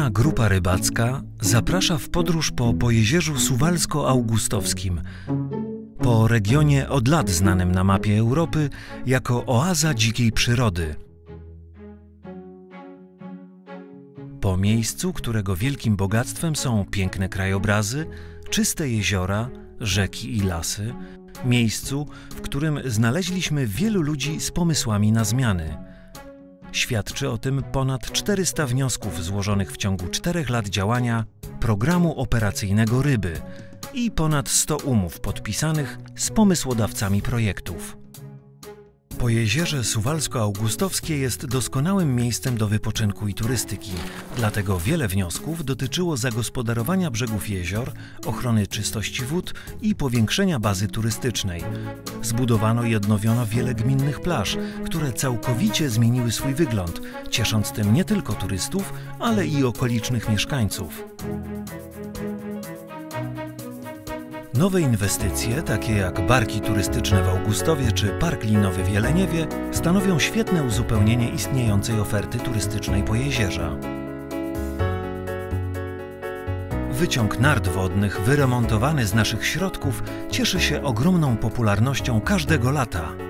Lokalna grupa rybacka zaprasza w podróż po Pojezierzu Suwalsko-Augustowskim, po regionie od lat znanym na mapie Europy jako oaza dzikiej przyrody. Po miejscu, którego wielkim bogactwem są piękne krajobrazy, czyste jeziora, rzeki i lasy, miejscu, w którym znaleźliśmy wielu ludzi z pomysłami na zmiany. Świadczy o tym ponad 400 wniosków złożonych w ciągu czterech lat działania programu operacyjnego Ryby i ponad 100 umów podpisanych z pomysłodawcami projektów. Pojezierze Suwalsko-Augustowskie jest doskonałym miejscem do wypoczynku i turystyki, dlatego wiele wniosków dotyczyło zagospodarowania brzegów jezior, ochrony czystości wód i powiększenia bazy turystycznej. Zbudowano i odnowiono wiele gminnych plaż, które całkowicie zmieniły swój wygląd, ciesząc tym nie tylko turystów, ale i okolicznych mieszkańców. Nowe inwestycje, takie jak barki turystyczne w Augustowie czy Park Linowy w Jeleniewie, stanowią świetne uzupełnienie istniejącej oferty turystycznej Pojezierza. Wyciąg nart wodnych wyremontowany z naszych środków cieszy się ogromną popularnością każdego lata.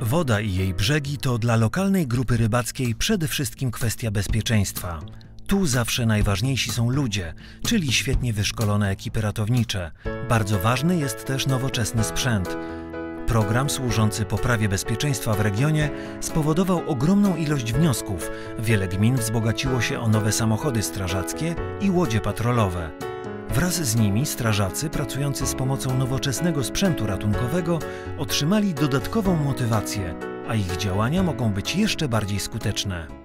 Woda i jej brzegi to dla lokalnej grupy rybackiej przede wszystkim kwestia bezpieczeństwa. Tu zawsze najważniejsi są ludzie, czyli świetnie wyszkolone ekipy ratownicze. Bardzo ważny jest też nowoczesny sprzęt. Program służący poprawie bezpieczeństwa w regionie spowodował ogromną ilość wniosków. Wiele gmin wzbogaciło się o nowe samochody strażackie i łodzie patrolowe. Wraz z nimi strażacy pracujący z pomocą nowoczesnego sprzętu ratunkowego otrzymali dodatkową motywację, a ich działania mogą być jeszcze bardziej skuteczne.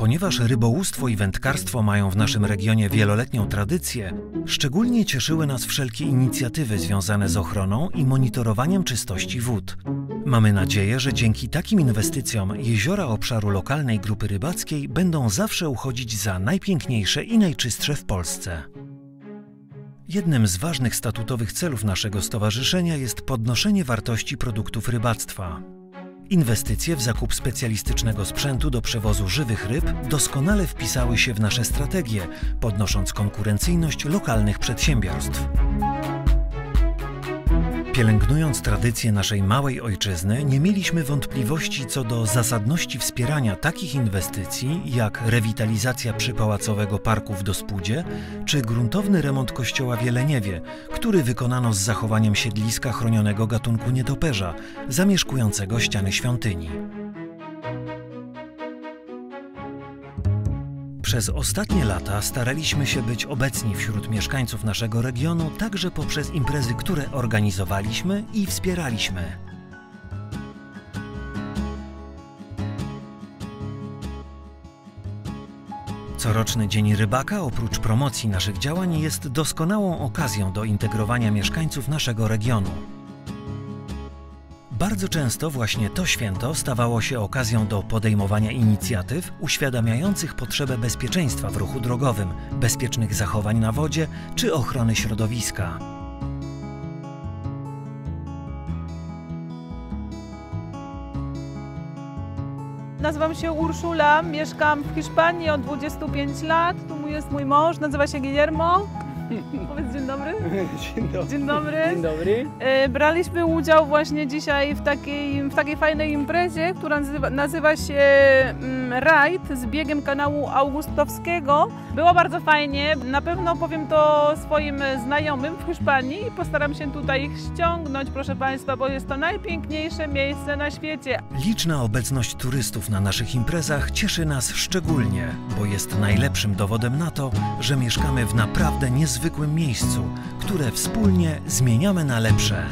Ponieważ rybołówstwo i wędkarstwo mają w naszym regionie wieloletnią tradycję, szczególnie cieszyły nas wszelkie inicjatywy związane z ochroną i monitorowaniem czystości wód. Mamy nadzieję, że dzięki takim inwestycjom jeziora obszaru lokalnej grupy rybackiej będą zawsze uchodzić za najpiękniejsze i najczystsze w Polsce. Jednym z ważnych statutowych celów naszego stowarzyszenia jest podnoszenie wartości produktów rybactwa. Inwestycje w zakup specjalistycznego sprzętu do przewozu żywych ryb doskonale wpisały się w nasze strategie, podnosząc konkurencyjność lokalnych przedsiębiorstw. Pielęgnując tradycje naszej małej ojczyzny, nie mieliśmy wątpliwości co do zasadności wspierania takich inwestycji jak rewitalizacja przypałacowego parku w Dospódzie czy gruntowny remont kościoła w Jeleniewie, który wykonano z zachowaniem siedliska chronionego gatunku nietoperza, zamieszkującego ściany świątyni. Przez ostatnie lata staraliśmy się być obecni wśród mieszkańców naszego regionu także poprzez imprezy, które organizowaliśmy i wspieraliśmy. Coroczny Dzień Rybaka, oprócz promocji naszych działań, jest doskonałą okazją do integrowania mieszkańców naszego regionu. Bardzo często właśnie to święto stawało się okazją do podejmowania inicjatyw uświadamiających potrzebę bezpieczeństwa w ruchu drogowym, bezpiecznych zachowań na wodzie czy ochrony środowiska. Nazywam się Urszula, mieszkam w Hiszpanii od 25 lat. Tu jest mój mąż, nazywa się Guillermo. Powiedz dzień dobry. Dzień dobry. Dzień dobry. Dzień dobry. E, Braliśmy udział właśnie dzisiaj w takiej, w takiej fajnej imprezie, która nazywa, nazywa się mm, Rajd z biegiem kanału Augustowskiego. Było bardzo fajnie. Na pewno powiem to swoim znajomym w Hiszpanii i postaram się tutaj ich ściągnąć, proszę Państwa, bo jest to najpiękniejsze miejsce na świecie. Liczna obecność turystów na naszych imprezach cieszy nas szczególnie, bo jest najlepszym dowodem na to, że mieszkamy w naprawdę niezwykłym miejscu, które wspólnie zmieniamy na lepsze.